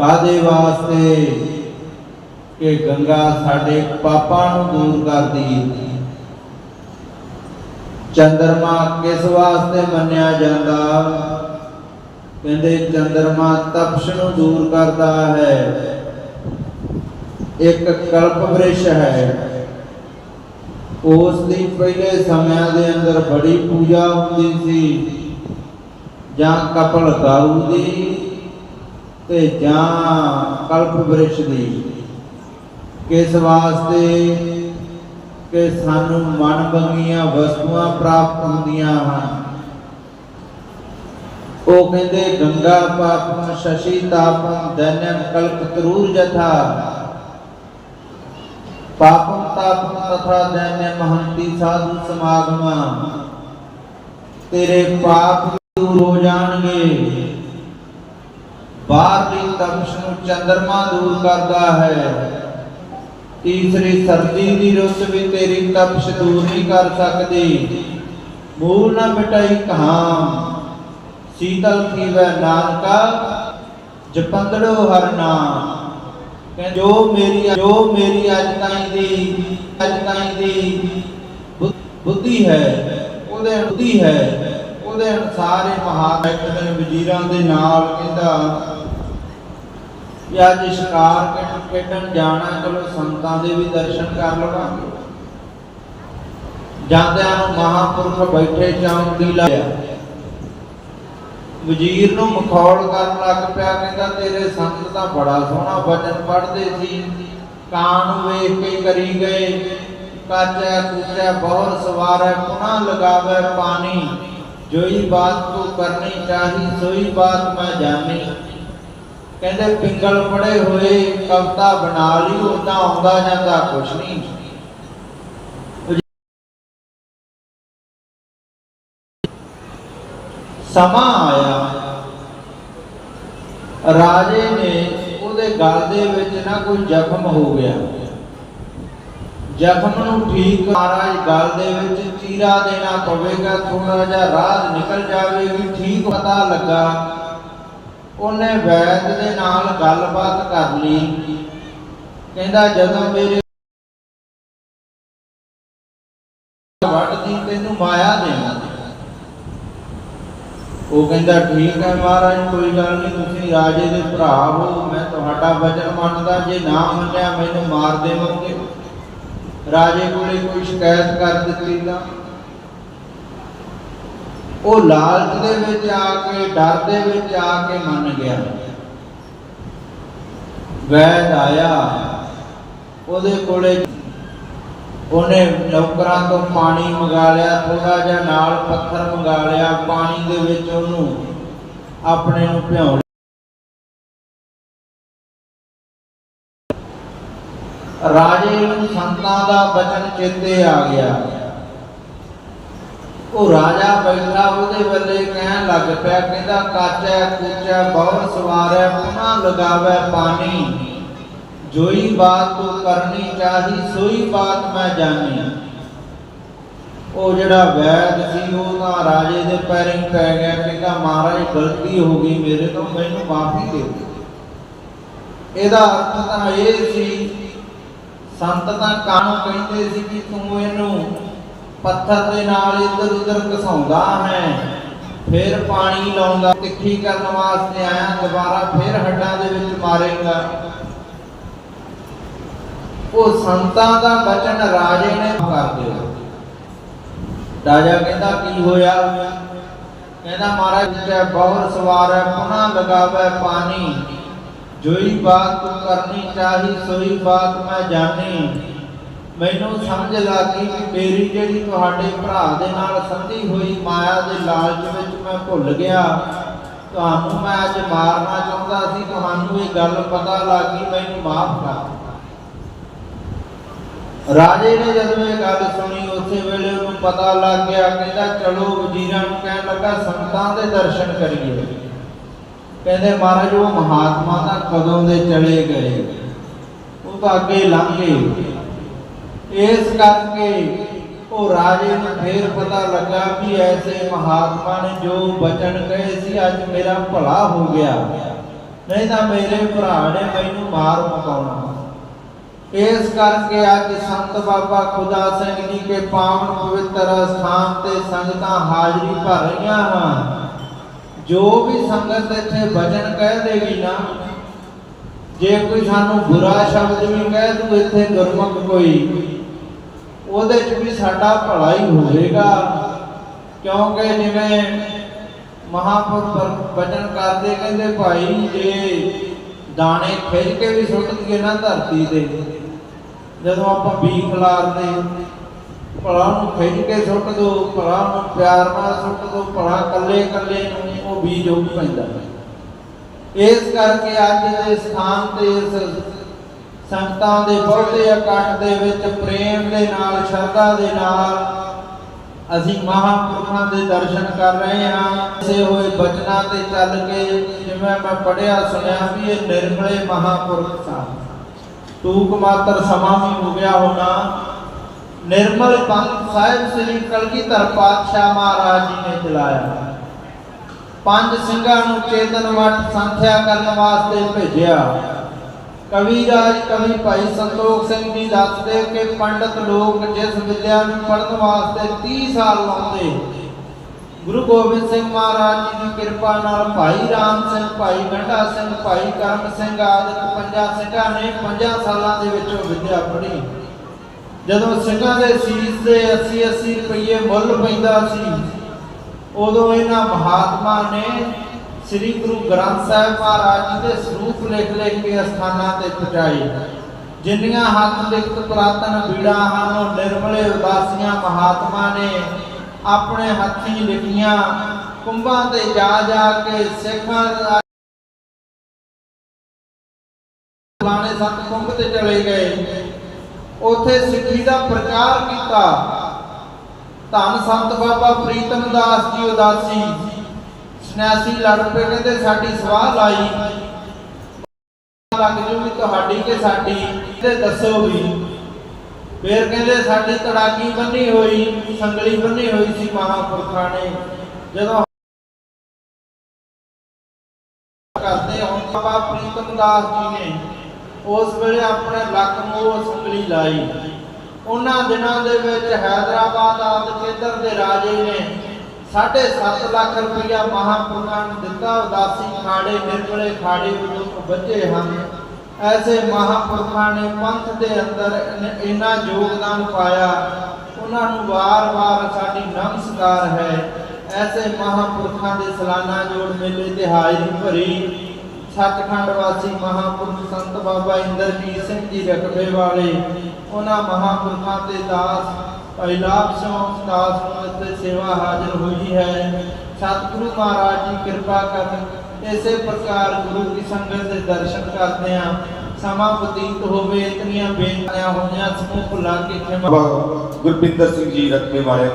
ਕਾਦੇ ਵਾਸਤੇ ਕਿ ਗੰਗਾ ਸਾਡੇ ਪਾਪਾਂ ਨੂੰ ਦੂਰ ਕਰਦੀ। ਹੈ ਚੰਦਰਮਾ ਕਿਸ ਵਾਸਤੇ ਮੰਨਿਆ ਜਾਂਦਾ? ਕਹਿੰਦੇ ਚੰਦਰਮਾ ਤਪਸ਼ ਨੂੰ ਦੂਰ ਕਰਦਾ ਹੈ। ਇੱਕ ਕਲਪ ਵ੍ਰਿਸ਼ ਹੈ। ਉਸ ਦੀ ਪਹਿਲੇ ਸਮਿਆਂ ਦੇ ਅੰਦਰ ਬੜੀ ਪੂਜਾ ਹੁੰਦੀ ਸੀ ਜਾਂ ਕਪਲ ਗਾਊ ਦੀ ਤੇ ਜਾਂ ਕਲਪ ਵ੍ਰਿਸ਼ ਦੀ। ਕਿਸ ਵਾਸਤੇ? ਕਿ ਸਾਨੂੰ ਮਨ ਬੰਗੀਆਂ ਵਸਤੂਆਂ ਪ੍ਰਾਪਤ ਹੁੰਦੀਆਂ ਹਨ? ਉਹ ਕਹਿੰਦੇ, ਗੰਗਾ ਪਾਪਮ ਸ਼ਸ਼ੀ ਤਾਪਮ ਦੈਨਮ ਕਲਪ ਤਰੂਰ ਜਥਾ। ਪਾਪਮ ਤਾਪਮ ਤਥਾ ਦੈਨਮ ਹੰਤੀ ਸਾਧੂ ਸਮਾਗਮਾ। ਤੇਰੇ ਪਾਪ ਦੂਰ ਹੋ ਜਾਣਗੇ। ਬਾਹਰਲੀ ਤਪਸ਼ ਨੂੰ ਚੰਦਰਮਾ ਦੂਰ ਕਰਦਾ ਹੈ। ਤੀਸਰੀ ਸਰਦੀ ਦੀ ਰੁੱਤ ਵੀ ਤੇਰੀ ਤਪਸ਼ ਦੂਰ ਨਹੀਂ ਕਰ ਸਕਦੀ। ਮੂਲ ਨਾ ਮਿਟਾਈ ਕਹਾਮ। ਸੀਤਲ ਥੀਵੈ ਨਾਨਕਾ, ਜਪੰਦੜੋ ਹਰ ਨਾਮ। ਜੋ ਮੇਰੀ ਜੋ ਮੇਰੀ ਅੱਜ ਤਾਈਂ ਦੀ, ਅੱਜ ਤਾਈਂ ਦੀ ਬੁੱਧੀ ਹੈ, ਉਹਦੇ ਬੁੱਧੀ ਹੈ ਉਹਦੇ ਅਨੁਸਾਰ ਇਹ ਮਹਾਨ ਵਜ਼ੀਰਾਂ ਦੇ ਨਾਲ ਕਹਿੰਦਾ ਕਿ ਅੱਜ ਸ਼ਿਕਾਰ ਖੇਡ- ਖੇਡਣ ਜਾਣਾ ਚਲੋ ਸੰਤਾਂ ਦੇ ਵੀ ਦਰਸ਼ਨ ਕਰ ਲਵਾਂਗੇ। ਜਾਂਦਿਆਂ ਨੂੰ ਮਹਾਪੁਰਖ ਬੈਠੇ ਚੌਂਕੀ ਲਾਇਆ ਵਜ਼ੀਰ ਨੂੰ ਮਖੌਲ ਕਰਨ ਲੱਗ ਪਿਆ, ਕਹਿੰਦਾ, ਤੇਰੇ ਸੰਤ ਤਾਂ ਬੜਾ ਸੋਹਣਾ ਵਚਨ ਪੜ੍ਹਦੇ ਸੀ। ਕਾਂ ਨੂੰ ਵੇਖ ਕੇ ਕਰੀ ਗਏ। ਕਾਚੈ, ਕੂਚੈ, ਬਹੁਰ ਸਵਾਰੈ ਪੁਨਾ ਲਗਾਵੇ ਪਾਣੀ। ਜੋਈ ਬਾਤ ਤੂੰ ਕਰਨੀ ਚਾਹੀ, ਸੋਈ ਬਾਤ ਮੈਂ ਜਾਣੀ। ਕਹਿੰਦੇ ਪਿੰਗਲ ਪੜੇ ਹੋਏ, ਕਵਤਾ ਬਣਾ ਲਈ ਉਦਾਂ ਆਉਂਦਾ ਜਾਂਦਾ, ਕੁਛ ਨਹੀਂ। ਸਮਾਂ ਆਇਆ। ਰਾਜੇ ਨੇ ਉਹਦੇ ਗਲ ਦੇ ਵਿੱਚ ਨਾ ਕੋਈ ਜ਼ਖਮ ਹੋ ਗਿਆ। ਜ਼ਖਮ ਨੂੰ ਠੀਕ ਮਹਾਰਾਜ ਗਲ ਦੇ ਵਿੱਚ ਚੀਰਾ ਦੇਣਾ ਪਵੇਗਾ ਥੋੜਾ ਜਿਹਾ ਰਾਹ ਨਿਕਲ ਜਾਵੇਗੀ ਠੀਕ ਪਤਾ ਲੱਗਾ। ਉਹਨੇ ਵੈਦ ਦੇ ਨਾਲ ਗੱਲਬਾਤ ਕਰ ਲਈ। ਕਹਿੰਦਾ, ਜਦੋਂ ਮੇਰੇ ਵੱਡਦੀ ਤੈਨੂੰ ਮਾਇਆ ਦੇਣਾ ਉਹ ਕਹਿੰਦਾ, ਠੀਕ ਹੈ ਮਹਾਰਾਜ, ਕੋਈ ਗੱਲ ਨਹੀਂ, ਤੁਸੀਂ ਰਾਜੇ ਦੇ ਭਰਾ ਹੋ। ਮੈਂ ਤੁਹਾਡਾ ਵਚਨ ਮੰਨਦਾ, ਜੇ ਨਾ ਮੰਨਿਆ, ਮੈਨੂੰ ਮਾਰ ਦੇਵੋਗੇ। ਰਾਜੇ ਕੋਲੇ ਕੋਈ ਸ਼ਿਕਾਇਤ ਕਰ ਦਿੱਤੀ ਤਾਂ ਉਹ ਲਾਲਚ ਦੇ ਵਿੱਚ ਆ ਕੇ, ਡਰ ਦੇ ਵਿੱਚ ਆ ਕੇ ਮੰਨ ਗਿਆ। ਵੈਦ ਆਇਆ, ਉਹਦੇ ਕੋਲੇ ਉਹਨੇ ਨੌਕਰਾਂ ਤੋਂ ਪਾਣੀ ਮੰਗਾ ਲਿਆ ਥੋੜਾ ਜਿਹਾ ਨਾਲ ਪੱਥਰ ਮੰਗਾ ਲਿਆ, ਪਾਣੀ ਦੇ ਵਿੱਚ ਉਹਨੂੰ ਆਪਣੇ ਨੂੰ ਭਿਉਂ ਰਾਜੇ ਨੂੰ ਸੰਤਾਂ ਦਾ ਬਚਨ ਚੇਤੇ ਆ ਗਿਆ। ਉਹ ਰਾਜਾ ਬੈਠਾ ਉਹਦੇ ਵੱਲੇ ਕਹਿਣ ਲੱਗ ਪਿਆ, ਕਹਿੰਦਾ, ਕਾਚੈ, ਕੂਚੈ, ਬਹੁ ਸਵਾਰੈ ਪੁਨਾ ਲਗਾਵੇ ਪਾਣੀ। ਜੋਈ ਬਾਤ ਤੂੰ ਕਰਨੀ ਚਾਹੀ, ਸੋਈ ਬਾਤ ਮੈਂ ਜਾਣੀ। ਉਹ ਜਿਹੜਾ ਵੈਦ ਸੀ, ਉਹ ਤਾਂ ਰਾਜੇ ਦੇ ਪੈਰੀਂ ਪੈ ਗਿਆ, ਕਹਿੰਦਾ, ਮਹਾਰਾਜ, ਗਲਤੀ ਹੋ ਗਈ ਮੇਰੇ ਤੋਂ, ਮੈਨੂੰ ਮਾਫੀ ਦੇ ਦਿਓ। ਇਹਦਾ ਅਰਥ ਤਾਂ ਇਹ ਸੀ, ਸੰਤ ਤਾਂ ਕਾਨੂੰ ਕਹਿੰਦੇ ਸੀ ਕਿ ਤੂੰ ਇਹਨੂੰ ਪੱਥਰ ਦੇ ਨਾਲ ਇੱਧਰ ਉੱਧਰ ਘਸਾਉਂਦਾ ਹੈ। ਫਿਰ ਪਾਣੀ ਲਾਉਂਦਾ, ਤਿੱਖੀ ਕਰਨ ਵਾਸਤੇ ਆਇਆ, ਦੁਬਾਰਾ ਫਿਰ ਹੱਡਾਂ ਦੇ ਵਿੱਚ ਮਾਰੇਗਾ। ਉਹ ਸੰਤਾਂ ਦਾ ਬਚਨ ਰਾਜੇ ਨੇ ਕਰ ਦਿਓ ਰਾਜਾ ਕਹਿੰਦਾ, ਕੀ ਹੋਇਆ? ਕਹਿੰਦਾ, ਮਹਾਰਾਜ ਬਹੁਤ ਸਵਾਰ ਸਵਾਰੈ ਪੁਨਾ ਲਗਾਵੇ ਪਾਣੀ। ਜੋਈ ਬਾਤ ਤੂੰ ਕਰਨੀ ਚਾਹੀ, ਸੋਈ ਬਾਤ ਮੈਂ ਜਾਣੀ। ਮੈਨੂੰ ਸਮਝ ਲੱਗੀ ਕਿ ਮੇਰੀ ਜਿਹੜੀ ਤੁਹਾਡੇ ਭਰਾ ਦੇ ਨਾਲ ਸੰਧੀ ਹੋਈ ਮਾਇਆ ਦੇ ਲਾਲਚ ਵਿੱਚ ਮੈਂ ਭੁੱਲ ਗਿਆ। ਤੁਹਾਨੂੰ ਮੈਂ ਅੱਜ ਮਾਰਨਾ ਚਾਹੁੰਦਾ ਸੀ, ਤੁਹਾਨੂੰ ਇਹ ਗੱਲ ਪਤਾ ਲੱਗ, ਮੈਨੂੰ ਮਾਫ ਕਰ ਰਾਜੇ ਨੇ ਜਦੋਂ ਇਹ ਗੱਲ ਸੁਣੀ, ਉਸੇ ਵੇਲੇ ਉਹਨੂੰ ਪਤਾ ਲੱਗ ਗਿਆ, ਕਹਿੰਦਾ, ਚਲੋ ਵਜ਼ੀਰਾਂ ਨੂੰ ਕਹਿਣ ਲੱਗਾ ਸੰਤਾਂ ਦੇ ਦਰਸ਼ਨ ਕਰੀਏ। ਕਹਿੰਦੇ, ਮਹਾਰਾਜ, ਉਹ ਮਹਾਤਮਾ ਤਾਂ ਕਦੋਂ ਦੇ ਚਲੇ ਗਏ? ਉਹ ਤਾਂ ਅੱਗੇ ਲੰਘੇ ਗਏ। ਇਸ ਕਰਕੇ ਉਹ ਰਾਜੇ ਨੂੰ ਫੇਰ ਪਤਾ ਲੱਗਾ ਵੀ ਐਸੇ ਮਹਾਤਮਾ ਨੇ ਜੋ ਬਚਨ ਕਹੇ ਸੀ, ਅੱਜ ਮੇਰਾ ਭਲਾ ਹੋ ਗਿਆ। ਨਹੀਂ ਤਾਂ ਮੇਰੇ ਭਰਾ ਨੇ ਮੈਨੂੰ ਮਾਰ ਮੁਕਾਉਣਾ। ਇਸ ਕਰਕੇ ਅੱਜ ਸੰਤ ਬਾਬਾ ਖੁਦਾ ਸਿੰਘ ਜੀ ਕੇ ਪਾਵਨ ਪਵਿੱਤਰ ਸਥਾਨ ਤੇ ਸੰਗਤਾਂ ਹਾਜ਼ਰੀ ਭਰ ਰਹੀਆਂ ਹਨ। ਜੋ ਵੀ ਸੰਗਤ ਇੱਥੇ ਭਜਨ ਕਹਿ ਦੇਗੀ ਨਾ, ਜੇ ਕੋਈ ਸਾਨੂੰ ਬੁਰਾ ਸ਼ਬਦ ਵੀ ਕਹਿ ਦੂ, ਇੱਥੇ ਗੁਰਮੁਖ ਕੋਈ ਉਹਦੇ 'ਚ ਵੀ ਸਾਡਾ ਭਲਾ ਹੀ ਹੋਵੇਗਾ। ਕਿਉਂਕਿ ਜਿਵੇਂ ਮਹਾਪੁਰਖ ਵਚਨ ਕਰਦੇ ਕਹਿੰਦੇ, ਭਾਈ, ਜੇ ਦਾਣੇ ਖਿੱਚ ਕੇ ਵੀ ਸੁੱਟ ਦਈਏ ਨਾ ਧਰਤੀ ਤੇ, ਜਦੋਂ ਆਪਾਂ ਬੀਖ ਖਲਾਰਦੇ ਭਲਾ ਨੂੰ ਖਿੱਚ ਕੇ ਸੁੱਟ ਦੋ, ਭਲਾ ਨੂੰ ਪਿਆਰ ਨਾਲ ਸੁੱਟ ਦੋ, ਭਲਾ ਕੱਲੇ ਕੱਲੇ ਨੂੰ ਉਹ ਬੀਜ ਉੱਗ ਪੈਂਦਾ ਇਸ ਕਰਕੇ ਅੱਜ ਦੇ ਸਥਾਨ ਤੇ ਇਸ ਸੰਗਤਾਂ ਦੇ ਬਹੁਤੇ ਇਕੱਠ ਦੇ ਵਿੱਚ, ਪ੍ਰੇਮ ਦੇ ਨਾਲ, ਸ਼ਰਧਾ ਦੇ ਨਾਲ ਅਸੀਂ ਮਹਾਂਪੁਰਖਾਂ ਦੇ ਦਰਸ਼ਨ ਕਰ ਰਹੇ ਹਾਂ। ਇਸੇ ਹੋਏ ਬਚਨਾਂ ਤੇ ਚੱਲ ਕੇ ਜਿਵੇਂ ਮੈਂ ਪੜਿਆ ਸੁਣਿਆ ਵੀ ਇਹ ਨਿਰਮਲੇ ਮਹਾਂਪੁਰਖ ਸਨ। ਟੂਕ ਮਾਤਰ ਸਮਾਂ ਵੀ ਹੋ ਗਿਆ ਹੋਣਾ। ਨਿਰਮਲ ਪੰਥ ਸਾਹਿਬ ਸ੍ਰੀ ਕਲਗੀਧਰ ਪਾਤਸ਼ਾਹ ਮਹਾਰਾਜ ਜੀ ਨੇ ਚਲਾਇਆ। ਪੰਜ ਸਿੰਘਾਂ ਨੂੰ ਚੇਤਨ ਵਟ ਸੰਥਿਆ ਕਰਨ ਵਾਸਤੇ ਭੇਜਿਆ। ਕਵੀ ਰਾਜ ਕਵੀ ਭਾਈ ਸੰਤੋਖ ਸਿੰਘ ਜੀ ਦੱਸਦੇ ਕਿ ਪੰਡਤ ਲੋਕ ਜਿਸ ਵਿਦਿਆ ਨੂੰ ਪੜ੍ਹਨ ਵਾਸਤੇ 30 ਸਾਲ ਲਾਉਂਦੇ ਗੁਰੂ ਗੋਬਿੰਦ ਸਿੰਘ ਮਹਾਰਾਜ ਜੀ ਦੀ ਕਿਰਪਾ ਨਾਲ ਭਾਈ ਰਾਮ ਸਿੰਘ, ਭਾਈ ਗੰਡਾ ਸਿੰਘ, ਭਾਈ ਕਰਮ ਸਿੰਘ ਆਦਿ ਪੰਜਾਂ ਸਿੰਘਾਂ ਨੇ ਪੰਜਾਂ ਸਾਲਾਂ ਦੇ ਵਿੱਚ ਉਹ ਵਿਦਿਆ ਪੜ੍ਹੀ। ਜਦੋਂ ਸਿੰਘਾਂ ਦੇ ਸੀਸ ਦੇ 80 80 ਰੁਪਏ ਮੁੱਲ ਪੈਂਦਾ ਸੀ, ਉਦੋਂ ਇਹਨਾਂ ਮਹਾਤਮਾ ਨੇ ਸ੍ਰੀ ਗੁਰੂ ਗ੍ਰੰਥ ਸਾਹਿਬ ਮਹਾਰਾਜ ਦੇ ਸਰੂਪ ਲਿਖ ਲਿਖ ਕੇ ਅਸਥਾਨਾਂ ਤੇ ਪਹੁੰਚਾਏ। ਜਿੰਨੀਆਂ ਹੱਥ ਲਿਖਤ ਪੁਰਾਤਨ ਬੀੜਾਂ ਹਨ, ਉਹ ਨਿਰਮਲੇ ਉਦਾਸੀਆਂ ਮਹਾਤਮਾ ਨੇ ਆਪਣੇ ਹੱਥੀਂ ਲਿਖੀਆਂ। ਕੁੰਭਾਂ ਤੇ ਜਾ ਜਾ ਕੇ ਸਿੱਖਾਂ ਦਾ ਸੰਤ ਕੁੰਭ ਤੇ ਚਲੇ ਗਏ। ਉੱਥੇ ਸਿੱਖੀ ਦਾ ਪ੍ਰਚਾਰ ਕੀਤਾ। ਧੰਨ ਸੰਤ ਬਾਬਾ ਪ੍ਰੀਤਮ ਦਾਸ ਜੀ ਉਦਾਸੀ। ਸਨਿਆਸੀ ਲੜ ਪਏ ਕਹਿੰਦੇ ਸਾਡੀ ਸਵਾਹ ਲਾਈ। ਲੱਗ ਜੂ ਤੁਹਾਡੀ ਕਿ ਸਾਡੀ, ਤੇ ਦੱਸੋ ਵੀ। ਫੇਰ ਕਹਿੰਦੇ ਸਾਡੀ ਤੜਾਕੀ ਬੰਨੀ ਹੋਈ, ਸੰਗਲੀ ਬੰਨੀ ਹੋਈ ਸੀ ਮਹਾਂਪੁਰਖਾਂ ਨੇ। ਜਦੋਂ ਕਰਦੇ ਹੁਣ ਬਾਬਾ ਪ੍ਰੀਤਮ ਦਾਸ ਜੀ ਨੇ ਉਸ ਵੇਲੇ ਆਪਣੇ ਲੱਕ ਨੂੰ ਸੰਗਲੀ ਲਾਈ। ਉਹਨਾਂ ਦਿਨਾਂ ਦੇ ਵਿੱਚ ਹੈਦਰਾਬਾਦ ਆਦਿ ਕੇਂਦਰ ਦੇ ਰਾਜੇ ਨੇ 7.5 ਲੱਖ ਰੁਪਇਆ ਮਹਾਂਪੁਰਖਾਂ ਨੂੰ ਦਿੱਤਾ, ਉਦਾਸੀ ਖਾੜੇ ਨਿਰਮਲੇ ਖਾੜੇ ਵਿੱਚੋਂ ਬੱਚੇ ਹਨ। ਐਸੇ ਮਹਾਂਪੁਰਖਾਂ ਨੇ ਪੰਥ ਦੇ ਅੰਦਰ ਇੰਨਾ ਯੋਗਦਾਨ ਪਾਇਆ। ਉਹਨਾਂ ਨੂੰ ਵਾਰ-ਵਾਰ ਸਾਡੀ ਨਮਸਕਾਰ ਹੈ। ਐਸੇ ਮਹਾਂਪੁਰਖਾਂ ਦੇ ਸਾਲਾਨਾ ਜੋੜ ਮੇਲੇ ਤੇ ਹਾਜ਼ਰੀ ਭਰੀ ਸੱਚਖੰਡ ਵਾਸੀ ਮਹਾਂਪੁਰਖ ਸੰਤ ਬਾਬਾ ਇੰਦਰਜੀਤ ਸਿੰਘ ਜੀ ਰਕਬੇ ਵਾਲੇ ਉਹਨਾਂ ਮਹਾਂਪੁਰਖਾਂ ਤੇ ਦਾਸ ਭਾਈ ਲਾਭ ਸਿੰਘ ਸੇਵਾ ਹਾਜ਼ਰ ਹੋਈ ਹੈ। ਸਤਿਗੁਰੂ ਮਹਾਰਾਜ ਜੀ ਕਿਰਪਾ ਕਰਨ ਇਸੇ ਪ੍ਰਕਾਰ ਗੁਰੂ ਦੀ ਸੰਗਤ ਦੇ ਦਰਸ਼ਨ ਕਰਦੇ ਆ ਸਮਾਂ ਬਤੀਤ ਹੋਵੇ, ਇਤਨੀਆਂ ਬੇਨਤੀਆਂ ਹੋਈਆਂ, ਸਮੂਹ ਭੁੱਲਾਂ ਕੇ ਖਿਮਾ ਗੁਰਪਿੰਦਰ ਸਿੰਘ ਜੀ ਰਤਨੇ ਵਾਲੇ